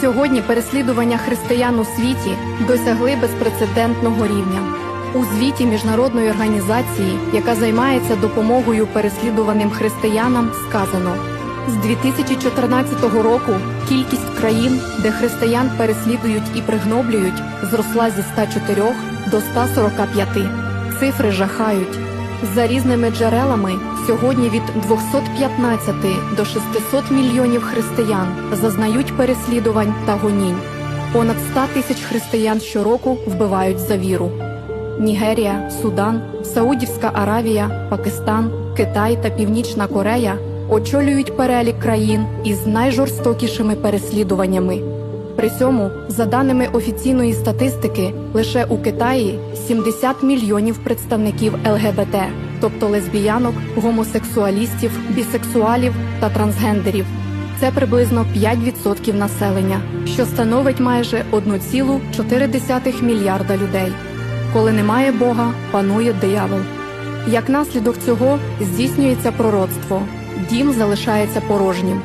Сьогодні переслідування християн у світі досягли безпрецедентного рівня. У звіті міжнародної організації, яка займається допомогою переслідуваним християнам, сказано з 2014 року кількість країн, де християн переслідують і пригноблюють, зросла зі 104 до 145. Цифри жахають. За різними джерелами сьогодні від 215 до 600 мільйонів християн зазнають переслідувань та гонінь. Понад 100 тисяч християн щороку вбивають за віру. Нігерія, Судан, Саудівська Аравія, Пакистан, Китай та Північна Корея очолюють перелік країн із найжорстокішими переслідуваннями. При цьому, за даними офіційної статистики, лише у Китаї 70 мільйонів представників ЛГБТ, тобто лесбіянок, гомосексуалістів, бісексуалів та трансгендерів. Це приблизно 5% населення, що становить майже 1,4 мільярда людей. Коли немає Бога, панує диявол. Як наслідок цього здійснюється пророцтво, дім залишається порожнім.